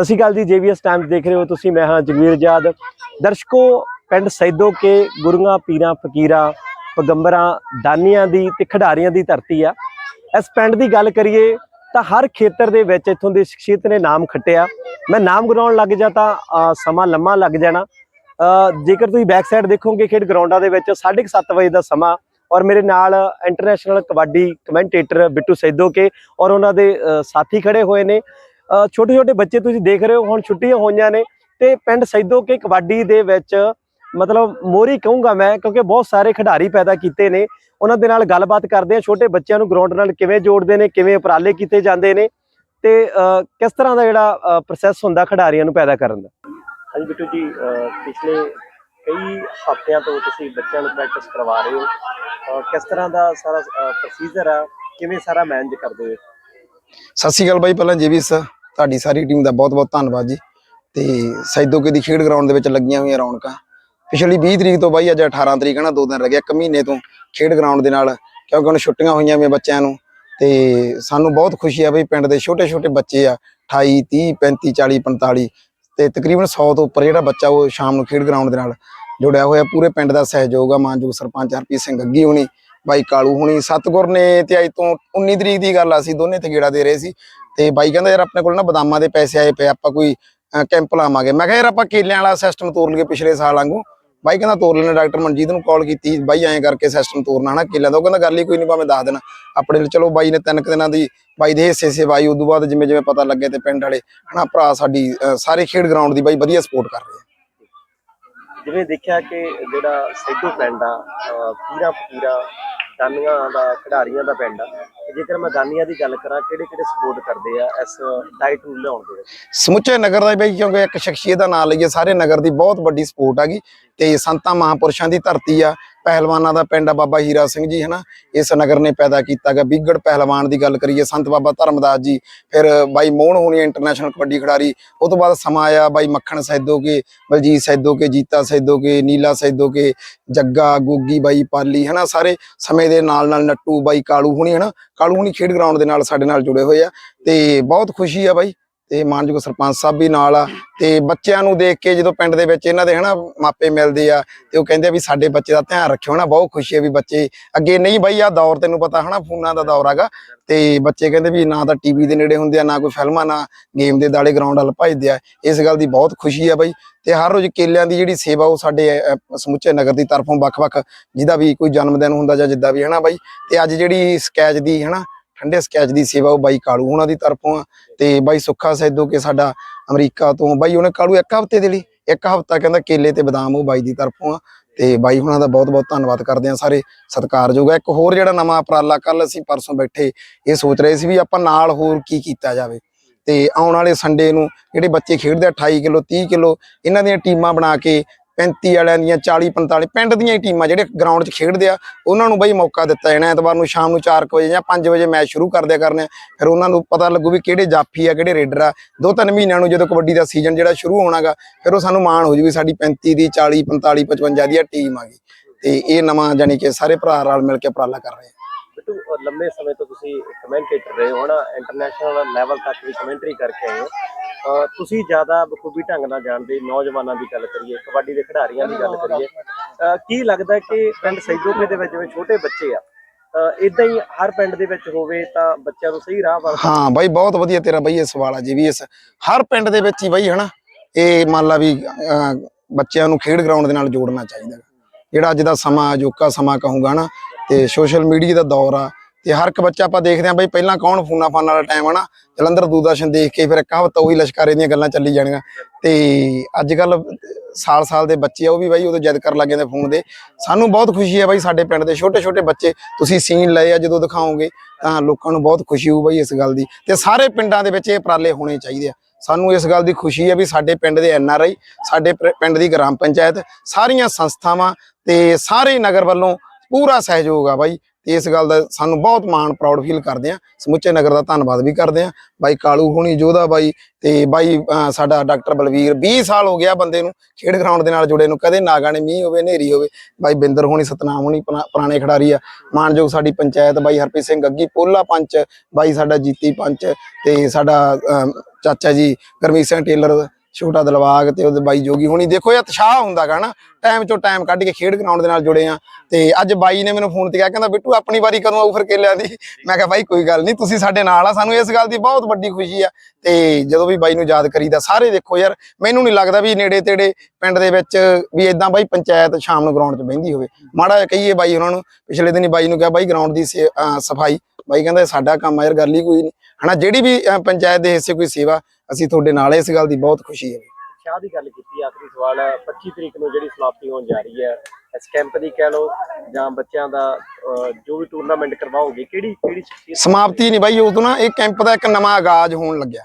ਸਤਿ ਸ਼੍ਰੀ ਅਕਾਲ ਜੀ ਜੇਵੀਐਸ ਟਾਈਮਸ ਦੇਖ ਰਹੇ ਹੋ ਤੁਸੀਂ, ਮੈਂ ਹਾਂ ਜਗਵੀਰ ਜਾਦ। ਦਰਸ਼ਕੋ, ਪਿੰਡ ਸੈਦੋ ਕੇ ਗੁਰੂਆਂ, ਪੀਰਾਂ, ਫਕੀਰਾਂ, ਪਗੰਬਰਾਂ, ਦਾਨੀਆਂ ਦੀ ਤੇ ਖਿਡਾਰੀਆਂ ਦੀ ਧਰਤੀ ਆ। ਇਸ ਪਿੰਡ ਦੀ ਗੱਲ ਕਰੀਏ ਤਾਂ ਹਰ ਖੇਤਰ ਦੇ ਵਿੱਚ ਇੱਥੋਂ ਦੀ ਸ਼ਖਸੀਅਤ ਨੇ ਨਾਮ ਖੱਟਿਆ। ਮੈਂ ਨਾਮ ਗਰਾਉਣ ਲੱਗ ਜਾ ਤਾਂ ਸਮਾਂ ਲੰਮਾ ਲੱਗ ਜਾਣਾ। ਜੇਕਰ ਤੁਸੀਂ ਬੈਕ ਸਾਈਡ ਦੇਖੋਗੇ ਖੇਡ ਗਰਾਊਂਡਾਂ ਦੇ ਵਿੱਚ 7:30 ਵਜੇ ਦਾ ਸਮਾਂ ਔਰ ਮੇਰੇ ਨਾਲ ਇੰਟਰਨੈਸ਼ਨਲ ਕਬੱਡੀ ਕਮੈਂਟੇਟਰ ਬਿੱਟੂ ਸੈਦੋ ਕੇ ਔਰ ਉਹਨਾਂ ਦੇ ਸਾਥੀ ਖੜੇ ਹੋਏ ਨੇ। ਛੋਟੇ ਛੋਟੇ ਬੱਚੇ ਤੁਸੀਂ ਦੇਖ ਰਹੇ ਹੋ ਹੁਣ ਛੁੱਟੀਆਂ ਹੋਈਆਂ ਨੇ ਤੇ ਪਿੰਡ ਸੈਦੋ ਕੇ ਕਬੱਡੀ ਦੇ ਵਿੱਚ ਮਤਲਬ ਮੋਰੀ ਕਹੂੰਗਾ ਮੈਂ ਕਿਉਂਕਿ ਬਹੁਤ ਸਾਰੇ ਖਿਡਾਰੀ ਪੈਦਾ ਕੀਤੇ ਨੇ। ਉਹਨਾਂ ਦੇ ਨਾਲ ਗੱਲਬਾਤ ਕਰਦੇ ਆ ਛੋਟੇ ਬੱਚਿਆਂ ਨੂੰ ਗਰਾਊਂਡ ਨਾਲ ਕਿਵੇਂ ਜੋੜਦੇ ਨੇ ਕਿਵੇਂ ਉਪਰਾਲੇ ਕੀਤੇ ਜਾਂਦੇ ਨੇ ਤੇ ਕਿਸ ਤਰ੍ਹਾਂ ਦਾ ਜਿਹੜਾ ਪ੍ਰੋਸੈਸ ਹੁੰਦਾ ਖਿਡਾਰੀਆਂ ਨੂੰ ਪੈਦਾ ਕਰਨ ਦਾ? ਹਾਂਜੀ ਬਿੱਟੂ ਜੀ ਪਿਛਲੇ ਕਈ ਹਫ਼ਤਿਆਂ ਤੋਂ ਤੁਸੀਂ ਬੱਚਿਆਂ ਨੂੰ ਪ੍ਰੈਕਟਿਸ ਕਰਵਾ ਰਹੇ ਹੋ। ਕਿਸ ਤਰ੍ਹਾਂ ਦਾ ਸਾਰਾ ਪ੍ਰੋਸੀਜਰ ਆ? ਕਿਵੇਂ ਸਾਰਾ ਮੈਨੇਜ ਕਰਦੇ ਹੋ? ਸਤਿ ਸ਼੍ਰੀ ਅਕਾਲ ਬਾਈ ਪਹਿਲਾਂ ਜੇਵੀਸ ਤੁਹਾਡੀ ਸਾਰੀ ਟੀਮ ਦਾ ਬਹੁਤ ਬਹੁਤ ਧੰਨਵਾਦ ਜੀ। ਤੇ ਸੈਦੋਕੇ ਦੀ ਖੇਡ ਗਰਾਊਂਡ ਦੇ ਵਿੱਚ ਲੱਗੀਆਂ ਹੋਈਆਂ ਰੌਣਕਾਂ। ਪਿਛਲੀ 20 ਤਰੀਕ ਤੋਂ ਬਾਈ, ਅੱਜ 18 ਤਰੀਕ ਹੈ ਨਾ, ਦੋ ਦਿਨ ਰਹਿ ਗਏ ਇੱਕ ਮਹੀਨੇ ਤੋਂ ਖੇਡ ਗਰਾਊਂਡ ਦੇ ਨਾਲ, ਕਿਉਂਕਿ ਹੁਣ ਛੁੱਟੀਆਂ ਹੋਈਆਂ ਵੀ ਬੱਚਿਆਂ ਨੂੰ। ਤੇ ਸਾਨੂੰ ਬਹੁਤ ਖੁਸ਼ੀ ਆ ਬਈ ਪਿੰਡ ਦੇ ਛੋਟੇ ਛੋਟੇ ਬੱਚੇ ਆ 28 30 35 40 45 ਤੇ ਤਕਰੀਬਨ 100 ਤੋਂ ਉੱਪਰ ਜਿਹੜਾ ਬੱਚਾ ਉਹ ਸ਼ਾਮ ਨੂੰ ਖੇਡ ਗਰਾਊਂਡ ਦੇ ਨਾਲ ਜੁੜਿਆ ਹੋਇਆ। ਪੂਰੇ ਪਿੰਡ ਦਾ ਸਹਿਯੋਗ ਆ, ਮਾਨਯੋਗ ਸਰਪੰਚ ਹਰਪ੍ਰੀਤ ਸਿੰਘ ਅੱਗੀ ਹੁਣੀ, ਬਾਈ ਕਾਲੂ ਹੁਣੀ, ਸਤਗੁਰ ਨੇ ਤੇ ਅੱਜ ਤੋਂ 19 ਤਰੀਕ ਦੀ ਗੱਲ ਆ ਸੀ ਦੋਨੇ ਤੇ ਗੇੜਾ ਦੇ ਰਹੇ ਸੀ। ਤੇ ਬਾਈ ਕਹਿੰਦਾ ਯਾਰ ਆਪਣੇ ਕੋਲ ਨਾ ਬਦਾਮਾਂ ਦੇ ਪੈਸੇ ਆਏ ਪਏ ਆਪਾਂ ਕੋਈ ਕੈਂਪ ਲਾਵਾਂਗੇ। ਮੈਂ ਕਿਹਾ ਯਾਰ ਆਪਾਂ ਕੇਲਿਆਂ ਵਾਲਾ ਸਿਸਟਮ ਤੋਰ ਲਈਏ ਪਿਛਲੇ ਸਾਲ ਵਾਂਗੂ। ਬਾਈ ਕਹਿੰਦਾ ਤੋਰ ਲੈਣਾ ਡਾਕਟਰ ਮਨਜੀਤ ਨੂੰ ਕਾਲ ਕੀਤੀ, ਬਾਈ ਐਂ ਕਰਕੇ ਸਿਸਟਮ ਤੋਰਨਾ ਹਨਾ ਕੇਲਿਆਂ ਦਾ। ਉਹ ਕਹਿੰਦਾ ਗੱਲ ਹੀ ਕੋਈ ਨਹੀਂ ਭਾਵੇਂ ਦੱਸ ਦੇਣਾ। ਆਪਣੇ ਲਈ ਚਲੋ ਬਾਈ ਨੇ ਤਿੰਨ ਕੁ ਦਿਨਾਂ ਦੀ, ਬਾਈ ਦੇ ਹਿੱਸੇ ਸੇਵਾਈ ਉਦੋਂ ਬਾਅਦ ਜਿਵੇਂ ਜਿਵੇਂ ਪਤਾ ਲੱਗੇ ਤੇ ਪਿੰਡ ਵਾਲੇ, ਹਨਾ ਭਰਾ ਸਾਡੀ ਸਾਰੇ ਖੇਡ ਗਰਾਊਂਡ ਦੀ ਬਾਈ ਵਧੀਆ ਸਪੋਰਟ ਕਰ ਰਹੇ ਆ। ਜਿਵੇਂ ਦੇਖਿਆ ਕਿ ਜਿਹੜਾ ਸੈਦੋ ਪਿੰਡ ਆ, ਅਹ ਪੀਰਾਂ ਫਕੀਰਾਂ ਦਾ, ਖਿਡਾਰੀਆਂ ਦਾ ਪਿੰਡ ਆ। ਤੇ ਜੇਕਰ ਮੈਂ ਗਾਨੀਆਂ ਦੀ ਗੱਲ ਕਰਾਂ, ਕਿਹੜੇ ਕਿਹੜੇ ਸਪੋਰਟ ਕਰਦੇ ਆ ਇਸ ਡਾਈਟ ਨੂੰ ਲਿਆਉਣ ਦੇ ਵਿੱਚ? ਸਮੁੱਚੇ ਨਗਰ ਦਾ ਬਈ, ਕਿਉਂਕਿ ਇੱਕ ਸ਼ਖਸੀਅਤ ਦਾ ਨਾਮ ਲਈਏ, ਸਾਰੇ ਨਗਰ ਦੀ ਬਹੁਤ ਵੱਡੀ ਸਪੋਰਟ ਹੈਗੀ ਤੇ ਸੰਤਾਂ ਮਹਾਂਪੁਰਸ਼ਾਂ ਦੀ ਧਰਤੀ ਆ। ਪਹਿਲਵਾਨਾਂ ਦਾ ਪਿੰਡ ਆ ਬਾਬਾ ਹੀਰਾ ਸਿੰਘ ਜੀ, ਹਨਾ? ਇਸ ਨਗਰ ਨੇ ਪੈਦਾ ਕੀਤਾਗਾ ਬਿਗੜ ਪਹਿਲਵਾਨ ਦੀ ਗੱਲ ਕਰੀਏ, ਸੰਤ ਬਾਬਾ ਧਰਮਦਾਸ ਜੀ। ਫਿਰ ਬਾਈ ਮੋਹਨ ਹੋਣੀ ਇੰਟਰਨੈਸ਼ਨਲ ਕਬੱਡੀ ਖਿਡਾਰੀ। ਉਹ ਤੋਂ ਬਾਅਦ ਸਮਾਂ ਆਇਆ ਬਾਈ ਮੱਖਣ ਸੈਦੋ ਕੇ ਬਲਜੀਤ ਸੈਦੋ ਕੇ ਜੀਤਾ ਸੈਦੋ ਕੇ ਨੀਲਾ ਸੈਦੋ ਕੇ ਜੱਗਾ, ਗੋਗੀ ਬਾਈ ਪਾਲੀ, ਹਨਾ? ਸਾਰੇ ਸਮੇਂ ਦੇ ਨਾਲ ਨਾਲ ਨੱਟੂ ਬਾਈ ਕਾਲੂ ਹੋਣੀ, ਹਨਾ? ਕਾਲੂ ਹੋਣੀ ਖੇਡ ਗਰਾਊਂਡ ਦੇ ਨਾਲ ਸਾਡੇ ਨਾਲ ਜੁੜੇ ਹੋਏ ਆ। ਤੇ ਬਹੁਤ ਖੁਸ਼ੀ ਆ ਬਾਈ। ਤੇ ਮਾਨਯੋਗ ਸਰਪੰਚ ਸਾਹਿਬ ਵੀ ਨਾਲ ਆ ਤੇ ਬੱਚਿਆਂ ਨੂੰ ਦੇਖ ਕੇ ਜਦੋਂ ਪਿੰਡ ਦੇ ਵਿੱਚ ਇਹਨਾਂ ਦੇ ਹਨਾ ਮਾਪੇ ਮਿਲਦੇ ਆ ਤੇ ਉਹ ਕਹਿੰਦੇ ਆ ਵੀ ਸਾਡੇ ਬੱਚੇ ਦਾ ਧਿਆਨ ਰੱਖਿਓ ਨਾ ਬਹੁਤ ਖੁਸ਼ੀ ਹੈ ਵੀ ਬੱਚੇ ਅੱਗੇ ਨਹੀਂ ਬਾਈ ਆ ਦੌਰ ਤੈਨੂੰ ਪਤਾ ਹਨਾ ਫੋਨਾਂ ਦਾ ਦੌਰ ਹੈਗਾ ਤੇ ਬੱਚੇ ਕਹਿੰਦੇ ਵੀ ਨਾ ਤਾਂ ਟੀਵੀ ਦੇ ਨੇੜੇ ਹੁੰਦੇ ਆ, ਨਾ ਕੋਈ ਫਿਲਮਾਂ, ਨਾ ਗੇਮ ਦੇ ਦਾਲੇ ਗਰਾਊਂਡ ਵੱਲ ਭੱਜਦੇ ਆ। ਇਸ ਗੱਲ ਦੀ ਬਹੁਤ ਖੁਸ਼ੀ ਆ ਬਾਈ ਤੇ ਹਰ ਰੋਜ਼ ਕੇਲਿਆਂ ਦੀ ਜਿਹੜੀ ਸੇਵਾ ਉਹ ਸਾਡੇ ਸਮੁੱਚੇ ਨਗਰ ਦੀ ਤਰਫੋਂ ਵੱਖ-ਵੱਖ ਜਿਹਦਾ ਵੀ ਕੋਈ ਜਨਮ ਦਿਨ ਹੁੰਦਾ ਜਾਂ ਜਿੱਦਾਂ ਵੀ ਹਨਾ ਬਾਈ ਤੇ ਅੱਜ ਜਿਹੜੀ ਸਕੈਚ ਦੀ ਹਨਾ ਠੰਡੇ ਸਕੈਚ ਦੀ ਸੇਵਾ ਉਹ ਬਾਈ ਕਾਲੂ ਉਹਨਾਂ ਦੀ ਤਰਫੋਂ ਆ। ਤੇ ਬਾਈ ਸੁੱਖਾ ਸੈਦੋ ਕੇ ਸਾਡਾ ਅਮਰੀਕਾ ਤੋਂ ਬਾਈ ਉਹਨੇ ਕਾਲੂ ਇੱਕ ਹਫ਼ਤੇ ਦੇ ਲਈ, ਇੱਕ ਹਫ਼ਤਾ ਕਹਿੰਦਾ ਕੇਲੇ ਤੇ ਬਦਾਮ ਉਹ ਬਾਈ ਦੀ ਤਰਫੋਂ ਆ। ਤੇ ਬਾਈ ਹੁਣਾਂ ਦਾ ਬਹੁਤ ਬਹੁਤ ਧੰਨਵਾਦ ਕਰਦੇ ਆ ਸਾਰੇ ਸਤਿਕਾਰਯੋਗ ਹੈ ਇੱਕ ਹੋਰ ਜਿਹੜਾ ਨਵਾਂ ਉਪਰਾਲਾ ਕੱਲ ਅਸੀਂ ਪਰਸੋਂ ਬੈਠੇ, ਇਹ ਸੋਚ ਰਹੇ ਸੀ ਵੀ ਆਪਾਂ ਨਾਲ ਹੋਰ ਕੀ ਕੀਤਾ ਜਾਵੇ। ਤੇ ਆਉਣ ਵਾਲੇ ਸੰਡੇ ਨੂੰ ਜਿਹੜੇ ਬੱਚੇ ਖੇਡਦੇ ਆ 28 ਕਿਲੋ 30 ਕਿਲੋ, ਇਹਨਾਂ ਦੀਆਂ ਟੀਮਾਂ ਬਣਾ ਕੇ 35 ਵਾਲਿਆਂ ਦੀਆਂ 40 45 ਪਿੰਡ ਦੀਆਂ ਹੀ ਟੀਮਾਂ ਜਿਹੜੇ ਗਰਾਊਂਡ 'ਚ ਖੇਡਦੇ ਆ, ਉਹਨਾਂ ਨੂੰ ਬਈ ਮੌਕਾ ਦਿੱਤਾ ਜਾਣਾ। ਐਤਵਾਰ ਨੂੰ ਸ਼ਾਮ ਨੂੰ 4 ਵਜੇ ਜਾਂ 5 ਵਜੇ ਮੈਚ ਸ਼ੁਰੂ ਕਰ ਦਿਆ ਕਰਨੇ ਫਿਰ ਉਹਨਾਂ ਨੂੰ ਪਤਾ ਲੱਗੂ ਵੀ ਕਿਹੜੇ ਜਾਫੀ ਆ, ਕਿਹੜੇ ਰੇਡਰ ਆ। ਦੋ ਤਿੰਨ ਮਹੀਨਿਆਂ ਨੂੰ ਜਦੋਂ ਕਬੱਡੀ ਦਾ ਸੀਜ਼ਨ ਜਿਹੜਾ ਸ਼ੁਰੂ ਹੋਣਾਗਾ, ਫਿਰ ਉਹ ਸਾਨੂੰ ਮਾਣ ਹੋ ਜੂ ਸਾਡੀ 35 ਦੀ 40 45 55 ਦੀ ਟੀਮ ਆ ਗਈ। ਤੇ ਇਹ ਨਵਾਂ ਜਾਨੀ ਕਿ ਸਾਰੇ ਭਰਾ ਰਲ ਮਿਲ ਕੇ ਉਪਰਾਲਾ ਕਰ ਰਹੇ ਆ। ਬਿੱਟੂ ਲੰਮੇ ਸਮੇਂ ਤੋਂ ਤੁਸੀਂ ਕਮੈਂਟੇਟਰ ਰਹੇ ਹੋ ਨਾ ਇੰਟਰਨੈਸ਼ਨਲ ਲੈਵਲ ਤੱਕ ਵੀ ਕਮੈਂਟਰੀ ਕਰਕੇ ਆਏ ਹੋ। ਤੁਸੀਂ ਜ਼ਿਆਦਾ ਬਖੂਬੀ ਢੰਗ ਨਾਲ ਜਾਣਦੇ ਨੌਜਵਾਨਾਂ ਦੀ ਗੱਲ ਕਰੀਏ, ਕਬੱਡੀ ਦੇ ਖਿਡਾਰੀਆਂ ਦੀ ਗੱਲ ਕਰੀਏ ਕੀ ਲੱਗਦਾ ਕਿ ਪਿੰਡ ਸੈਦੋਕੇ ਦੇ ਵਿੱਚ ਜਿਵੇਂ ਛੋਟੇ ਬੱਚੇ ਆ ਇਦਾਂ ਹੀ ਹਰ ਪਿੰਡ ਦੇ ਵਿੱਚ ਹੋਵੇ ਤਾਂ ਬੱਚਿਆਂ ਨੂੰ ਸਹੀ ਰਾਹ ਵੱਲ ਹਾਂ ਬਾਈ, ਬਹੁਤ ਵਧੀਆ ਤੇਰਾ ਬਾਈ ਇਹ ਸਵਾਲ ਆ ਜੀ ਵੀ ਇਸ ਹਰ ਪਿੰਡ ਦੇ ਵਿੱਚ ਹੀ ਬਾਈ ਹਨਾ, ਇਹ ਮੰਨ ਲਾ ਵੀ ਬੱਚਿਆਂ ਨੂੰ ਖੇਡ ਗਰਾਊਂਡ ਦੇ ਨਾਲ ਜੋੜਨਾ ਚਾਹੀਦਾ। ਜਿਹੜਾ ਅੱਜ ਦਾ ਸਮਾਂ, ਅਜੋਕਾ ਸਮਾਂ ਕਹੂੰਗਾ ਨਾ, ਤੇ ਸੋਸ਼ਲ ਮੀਡੀਆ ਦਾ ਦੌਰ ਆ ਤੇ ਹਰ ਇੱਕ ਬੱਚਾ ਆਪਾਂ ਦੇਖਦੇ ਆਂ ਬਈ ਪਹਿਲਾਂ ਕੌਣ ਫੋਨਾ ਫਾਨ ਵਾਲਾ ਟਾਈਮ ਆ ਨਾ, ਜਲੰਧਰ ਦੂਰਦਰਸ਼ਨ ਦੇਖ ਕੇ ਫਿਰ ਇੱਕ ਹਫ਼ਤਾ ਉਹੀ ਲਸ਼ਕਾਰੇ ਦੀਆਂ ਗੱਲਾਂ ਚੱਲੀ ਜਾਣੀਆਂ। ਤੇ ਅੱਜ ਕੱਲ ਸਾਲ ਸਾਲ ਦੇ ਬੱਚੇ ਆ, ਉਹ ਵੀ ਬਾਈ ਉਦੋਂ ਜਦ ਕਰਨ ਲੱਗ ਜਾਂਦੇ ਫੋਨ ਦੇ। ਸਾਨੂੰ ਬਹੁਤ ਖੁਸ਼ੀ ਹੈ ਬਾਈ ਸਾਡੇ ਪਿੰਡ ਦੇ ਛੋਟੇ ਛੋਟੇ ਬੱਚੇ, ਤੁਸੀਂ ਸੀਨ ਲਏ ਆ, ਜਦੋਂ ਦਿਖਾਓਗੇ ਤਾਂ ਲੋਕਾਂ ਨੂੰ ਬਹੁਤ ਖੁਸ਼ੀ ਹੋਊ ਬਾਈ ਇਸ ਗੱਲ ਦੀ। ਤੇ ਸਾਰੇ ਪਿੰਡਾਂ ਦੇ ਵਿੱਚ ਇਹ ਉਪਰਾਲੇ ਹੋਣੇ ਚਾਹੀਦੇ ਆ। ਸਾਨੂੰ ਇਸ ਗੱਲ ਦੀ ਖੁਸ਼ੀ ਹੈ ਵੀ ਸਾਡੇ ਪਿੰਡ ਦੇ ਐਨ ਆਰ ਆਈ, ਸਾਡੇ ਪ- ਪਿੰਡ ਦੀ ਗ੍ਰਾਮ ਪੰਚਾਇਤ, ਸਾਰੀਆਂ ਸੰਸਥਾਵਾਂ ਤੇ ਸਾਰੇ ਨਗਰ ਵੱਲੋਂ ਪੂਰਾ ਸਹਿਯੋਗ ਆ ਬਾਈ। ਤੇ ਇਸ ਗੱਲ ਦਾ ਸਾਨੂੰ ਬਹੁਤ ਮਾਣ ਪ੍ਰਾਊਡ ਫੀਲ ਕਰਦੇ ਆ ਸਮੁੱਚੇ ਨਗਰ ਦਾ ਧੰਨਵਾਦ ਵੀ ਕਰਦੇ ਆ ਬਾਈ ਕਾਲੂ ਹੋਣੀ, ਜੋਧਾ ਬਾਈ ਤੇ ਬਾਈ ਸਾਡਾ ਡਾਕਟਰ ਬਲਵੀਰ 20 ਸਾਲ ਹੋ ਗਿਆ ਬੰਦੇ ਨੂੰ ਖੇਡ ਗਰਾਊਂਡ ਦੇ ਨਾਲ ਜੁੜੇ ਨੂੰ। ਕਦੇ ਨਾਗਾਣੇ ਮੀਂਹ ਹੋਵੇ, ਹਨੇਰੀ ਹੋਵੇ, ਬਾਈ ਬਿੰਦਰ ਹੋਣੀ, ਸਤਨਾਮ ਹੋਣੀ, ਪੁਰਾ- ਪੁਰਾਣੇ ਖਿਡਾਰੀ ਆ। ਮਾਨਯੋਗ ਸਾਡੀ ਪੰਚਾਇਤ ਬਾਈ ਹਰਪ੍ਰੀਤ ਸਿੰਘ ਗੱਗੀ, ਪੋਲਾ ਪੰਚ, ਬਾਈ ਸਾਡਾ ਜੀਤੀ ਪੰਚ ਤੇ ਸਾਡਾ ਚਾਚਾ ਜੀ ਗਰਮੀਤ ਸਿੰਘ ਟੇਲਰ ਛੋਟਾ ਦਲਵਾਗ ਤੇ ਉਹਦੇ ਬਾਈ ਜੋਗੀ ਹੋਣੀ। ਦੇਖੋ ਇਹ ਉਤਸ਼ਾਹ ਹੁੰਦਾ ਗਾ ਨਾ। ਟਾਈਮ ਚੋਂ ਟਾਈਮ ਕੱਢ ਕੇ ਖੇਡ ਗਰਾਊਂਡ ਦੇ ਨਾਲ ਜੁੜੇ ਆ। ਤੇ ਅੱਜ ਬਾਈ ਨੇ ਮੈਨੂੰ ਫੋਨ ਤੇ ਕਿਹਾ, ਕਹਿੰਦਾ, ਬਿੱਟੂ, ਆਪਣੀ ਵਾਰੀ ਕਦੋਂ ਆਊ ਫਿਰ ਕੇਲਿਆਂ ਦੀ। ਮੈਂ ਕਿਹਾ, ਬਾਈ, ਕੋਈ ਗੱਲ ਨਹੀਂ ਤੁਸੀਂ ਸਾਡੇ ਨਾਲ ਆ। ਸਾਨੂੰ ਇਸ ਗੱਲ ਦੀ ਬਹੁਤ ਵੱਡੀ ਖੁਸ਼ੀ ਆ। ਤੇ ਜਦੋਂ ਵੀ ਬਾਈ ਨੂੰ ਯਾਦ ਕਰੀਦਾ, ਸਾਰੇ ਦੇਖੋ ਯਾਰ, ਮੈਨੂੰ ਨਹੀਂ ਲੱਗਦਾ ਵੀ ਨੇੜੇ ਤੇੜੇ ਪਿੰਡ ਦੇ ਵਿੱਚ ਵੀ ਇਦਾਂ ਬਾਈ ਪੰਚਾਇਤ ਸ਼ਾਮ ਨੂੰ ਗਰਾਊਂਡ 'ਚ ਬਹਿੰਦੀ ਹੋਵੇ। ਮਾੜਾ ਜਿਹਾ ਕਹੀਏ ਬਾਈ ਉਹਨਾਂ ਨੂੰ, ਪਿਛਲੇ ਦਿਨੀ ਬਾਈ ਨੂੰ ਕਿਹਾ, ਬਾਈ ਗਰਾਊਂਡ ਦੀ ਸੇ- ਸਫ਼ਾਈ ਬਾਈ ਕਹਿੰਦਾ ਸਾਡਾ ਕੰਮ ਆ ਯਾਰ ਗੱਲ ਹੀ ਕੋਈ ਨਹੀਂ। ਹਨਾ ਜਿਹੜੀ ਵੀ ਪੰਚਾਇਤ ਦੇ ਹਿੱਸੇ ਕੋਈ ਸੇਵਾ ਅਸੀਂ ਤੁਹਾਡੇ ਨਾਲ ਇਸ ਗੱਲ ਦੀ ਬਹੁਤ ਖੁਸ਼ੀ ਹੈ ਉਤਸ਼ਾਹ ਦੀ ਗੱਲ ਕੀਤੀ ਆਖਰੀ ਸਵਾਲ ਹੈ 25 ਤਰੀਕ ਨੂੰ ਜਿਹੜੀ ਸਮਾਪਤੀ ਹੋਣ ਜਾ ਰਹੀ ਹੈ ਇਸ ਕੈਂਪ ਦੀ ਕਹਿ ਲਓ ਜਾਂ ਬੱਚਿਆਂ ਦਾ ਜੋ ਵੀ ਟੂਰਨਾਮੈਂਟ ਕਰਵਾਓਗੇ ਕਿਹੜੀ ਸਮਾਪਤੀ ਨਹੀਂ ਬਾਈ ਉਦੋਂ ਨਾ ਇਹ ਕੈਂਪ ਦਾ ਇੱਕ ਨਵਾਂ ਆਗਾਜ਼ ਹੋਣ ਲੱਗਿਆ।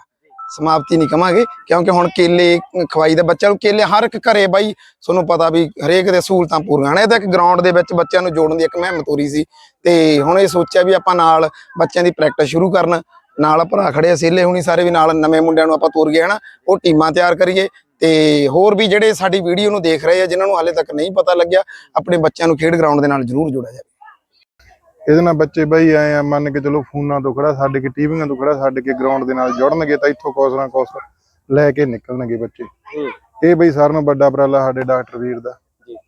ਸਮਾਪਤੀ ਨਹੀਂ ਕਵਾਂਗੇ, ਕਿਉਂਕਿ ਹੁਣ ਕੇਲੇ ਖਵਾਈ ਦੇ ਬੱਚਿਆਂ ਨੂੰ, ਕੇਲੇ ਹਰ ਇੱਕ ਘਰੇ ਬਾਈ ਤੁਹਾਨੂੰ ਪਤਾ ਵੀ ਹਰੇਕ ਦੇ ਸਹੂਲਤਾਂ ਪੂਰੀਆਂ ਨੇ। ਇਹ ਤਾਂ ਇੱਕ ਗਰਾਊਂਡ ਦੇ ਵਿੱਚ ਬੱਚਿਆਂ ਨੂੰ ਜੋੜਨ ਦੀ ਇੱਕ ਮੁਹਿੰਮ ਤੋਰੀ ਸੀ। ਤੇ ਹੁਣ ਇਹ ਸੋਚਿਆ ਵੀ ਆਪਾਂ ਨਾਲ ਬੱਚਿਆਂ ਦੀ ਪ੍ਰੈਕਟਿਸ ਸ਼ੁਰੂ ਕਰਨ। ਨਾਲ ਭਰਾ ਖੜੇ ਆ ਸੇਲੇ ਹੁਣੀ ਸਾਰੇ ਵੀ ਨਾਲ ਨਵੇਂ ਮੁੰਡਿਆਂ ਨੂੰ ਆਪਾਂ ਤੋਰ ਗਏ ਹਨਾ ਉਹ ਟੀਮਾਂ ਤਿਆਰ ਕਰੀਏ। ਤੇ ਹੋਰ ਵੀ ਜਿਹੜੇ ਸਾਡੀ ਵੀਡੀਓ ਨੂੰ ਦੇਖ ਰਹੇ ਆ, ਜਿਨ੍ਹਾਂ ਨੂੰ ਹਾਲੇ ਤੱਕ ਨਹੀਂ ਪਤਾ ਲੱਗਿਆ, ਆਪਣੇ ਬੱਚਿਆਂ ਨੂੰ ਖੇਡ ਗਰਾਊਂਡ ਦੇ ਨਾਲ ਜ਼ਰੂਰ ਜੋੜਿਆ ਜਾਵੇ। ਇਹਦੇ ਨਾਲ ਬੱਚੇ ਬਈ ਆਏ ਆ ਮੰਨ ਕੇ ਚਲੋ ਫੋਨਾਂ ਤੋਂ ਖੜਾ ਛੱਡ ਕੇ ਟੀਵੀਆਂ ਤੋਂ ਖੜਾ ਛੱਡ ਕੇ ਗਰਾਊਂਡ ਦੇ ਨਾਲ ਜੁੜਨਗੇ ਤਾਂ ਇੱਥੋਂ ਕੁਛ ਨਾ ਲੈ ਕੇ ਨਿਕਲਣਗੇ ਬੱਚੇ ਇਹ ਬਈ ਸਾਰਿਆਂ ਨੂੰ ਵੱਡਾ ਉਪਰਾਲਾ ਸਾਡੇ ਡਾਕਟਰ ਵੀਰ ਦਾ।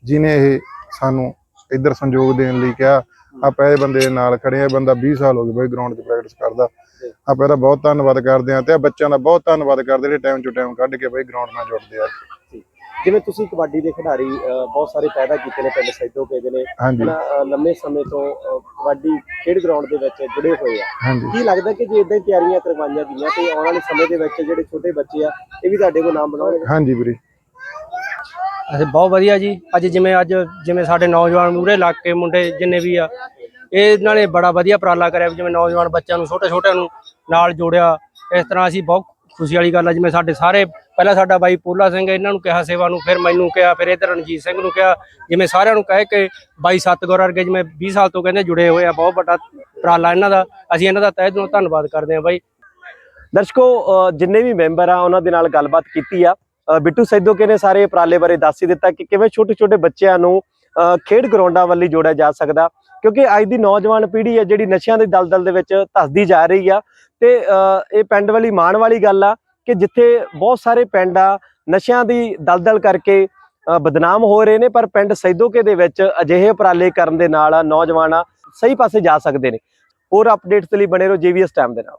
ਜਿਨੇ ਇਹ ਸਾਨੂੰ ਇੱਧਰ ਸੰਯੋਗ ਦੇਣ ਲਈ ਕਿਹਾ ਆਪਾਂ ਇਹ ਬੰਦੇ ਨਾਲ ਖੜੇ ਆ ਬੰਦਾ 20 ਸਾਲ ਹੋ ਗਏ ਬਈ ਗਰਾਊਂਡ 'ਚ ਪ੍ਰੈਕਟਿਸ ਕਰਦਾ। ਆਪਾਂ ਇਹਦਾ ਬਹੁਤ ਧੰਨਵਾਦ ਕਰਦੇ ਆ ਤੇ ਆ ਬੱਚਿਆਂ ਦਾ ਬਹੁਤ ਧੰਨਵਾਦ ਕਰਦੇ ਜਿਹੜੇ ਟਾਈਮ ਚੋਂ ਟਾਈਮ ਕੱਢ ਕੇ ਬਈ ਗਰਾਊਂਡ ਨਾਲ ਜੁੜਦੇ ਆ ਜਿਵੇਂ ਤੁਸੀਂ ਕਬੱਡੀ ਦੇ ਖਿਡਾਰੀ ਬਹੁਤ ਸਾਰੇ ਪੈਦਾ ਕੀਤੇ ਨੇ ਪਿੰਡ ਸੈਦੋ ਕੇ ਦੇ ਨੇ। ਹਾਂਜੀ। ਹਨਾ, ਲੰਮੇ ਸਮੇਂ ਤੋਂ ਕਬੱਡੀ ਖੇਡ ਗਰਾਊਂਡ ਦੇ ਵਿੱਚ ਜੁੜੇ ਹੋਏ ਆ। ਹਾਂਜੀ। ਕੀ ਲੱਗਦਾ ਕਿ ਜੇ ਇਦਾਂ ਹੀ ਤਿਆਰੀਆਂ ਕਰਵਾਈਆਂ ਗਈਆਂ ਤੇ ਆਉਣ ਵਾਲੇ ਸਮੇਂ ਦੇ ਵਿੱਚ ਜਿਹੜੇ ਛੋਟੇ ਬੱਚੇ ਆ ਇਹ ਵੀ ਤੁਹਾਡੇ ਕੋਲ ਨਾਮ ਬਣਾਉਣਗੇ? ਹਾਂਜੀ ਵੀਰੇ। ਅਸੀਂ ਬਹੁਤ ਵਧੀਆ ਜੀ। ਅੱਜ ਜਿਵੇਂ ਅੱਜ ਜਿਵੇਂ ਸਾਡੇ ਨੌਜਵਾਨ ਮੂਰੇ ਇਲਾਕੇ ਮੁੰਡੇ ਜਿੰਨੇ ਵੀ ਆ ਇਹ ਨਾਲੇ ਬੜਾ ਵਧੀਆ ਉਪਰਾਲਾ ਕਰਿਆ ਵੀ ਜਿਵੇਂ ਨੌਜਵਾਨ ਬੱਚਿਆਂ ਨੂੰ ਛੋਟੇ ਛੋਟਿਆਂ ਨੂੰ ਨਾਲ ਜੋੜਿਆ। ਇਸ ਤਰ੍ਹਾਂ ਅਸੀਂ ਬਹੁਤ ਖੁਸ਼ੀ ਵਾਲੀ ਗੱਲ ਆ ਜਿਵੇਂ ਸਾਡੇ ਸਾਰੇ ਪਹਿਲਾਂ ਸਾਡਾ ਬਾਈ ਪੋਲਾ ਸਿੰਘ ਇਹਨਾਂ ਨੂੰ ਕਿਹਾ ਸੇਵਾ ਨੂੰ, ਫਿਰ ਮੈਨੂੰ ਕਿਹਾ, ਫਿਰ ਇਧਰ ਰਣਜੀਤ ਸਿੰਘ ਨੂੰ ਕਿਹਾ, ਜਿਵੇਂ ਸਾਰਿਆਂ ਨੂੰ ਕਹਿ ਕੇ ਬਾਈ ਸਤਗੁਰ ਵਰਗੇ ਜਿਵੇਂ 20 ਸਾਲ ਤੋਂ ਕਹਿੰਦੇ ਜੁੜੇ ਹੋਏ ਆ, ਬਹੁਤ ਵੱਡਾ ਉਪਰਾਲਾ ਇਹਨਾਂ ਦਾ। ਅਸੀਂ ਇਹਨਾਂ ਦਾ ਤਹਿ ਦਿਲੋਂ ਧੰਨਵਾਦ ਕਰਦੇ ਹਾਂ ਬਾਈ। ਦਰਸ਼ਕੋ ਜਿੰਨੇ ਵੀ ਮੈਂਬਰ ਆ, ਉਹਨਾਂ ਦੇ ਨਾਲ ਗੱਲਬਾਤ ਕੀਤੀ ਆ। ਅਹ ਬਿੱਟੂ ਸੈਦੋਕੇ ਨੇ ਸਾਰੇ ਉਪਰਾਲੇ ਬਾਰੇ ਦੱਸ ਹੀ ਦਿੱਤਾ ਕਿ ਕਿਵੇਂ ਛੋਟੇ ਛੋਟੇ ਬੱਚਿਆਂ ਨੂੰ ਖੇਡ ਗਰਾਊਂਡਾਂ ਵੱਲ ਜੋੜਿਆ ਜਾ ਸਕਦਾ। ਕਿਉਂਕਿ ਅੱਜ ਦੀ ਨੌਜਵਾਨ ਪੀੜ੍ਹੀ ਹੈ ਜਿਹੜੀ ਨਸ਼ਿਆਂ ਦੇ ਦਲਦਲ ਦੇ ਵਿੱਚ ਧੱਸਦੀ ਜਾ ਰਹੀ ਆ। ਤੇ ਇਹ ਪਿੰਡ ਵਾਲੀ ਮਾਣ ਵਾਲੀ ਗੱਲ ਆ ਕਿ ਜਿੱਥੇ ਬਹੁਤ ਸਾਰੇ ਪਿੰਡ ਆ, ਨਸ਼ਿਆਂ ਦੀ ਦਲਦਲ ਕਰਕੇ ਅਹ ਬਦਨਾਮ ਹੋ ਰਹੇ ਨੇ, ਪਰ ਪਿੰਡ ਸੈਦੋਕੇ ਦੇ ਵਿੱਚ ਅਜਿਹੇ ਉਪਰਾਲੇ ਕਰਨ ਦੇ ਨਾਲ ਨੌਜਵਾਨ ਸਹੀ ਪਾਸੇ ਜਾ ਸਕਦੇ ਨੇ। ਹੋਰ ਅਪਡੇਟਸ ਲਈ ਬਣੇ ਰਹੋ ਜੀਵੀਐਸ ਟਾਈਮ ਦੇ ਨਾਲ।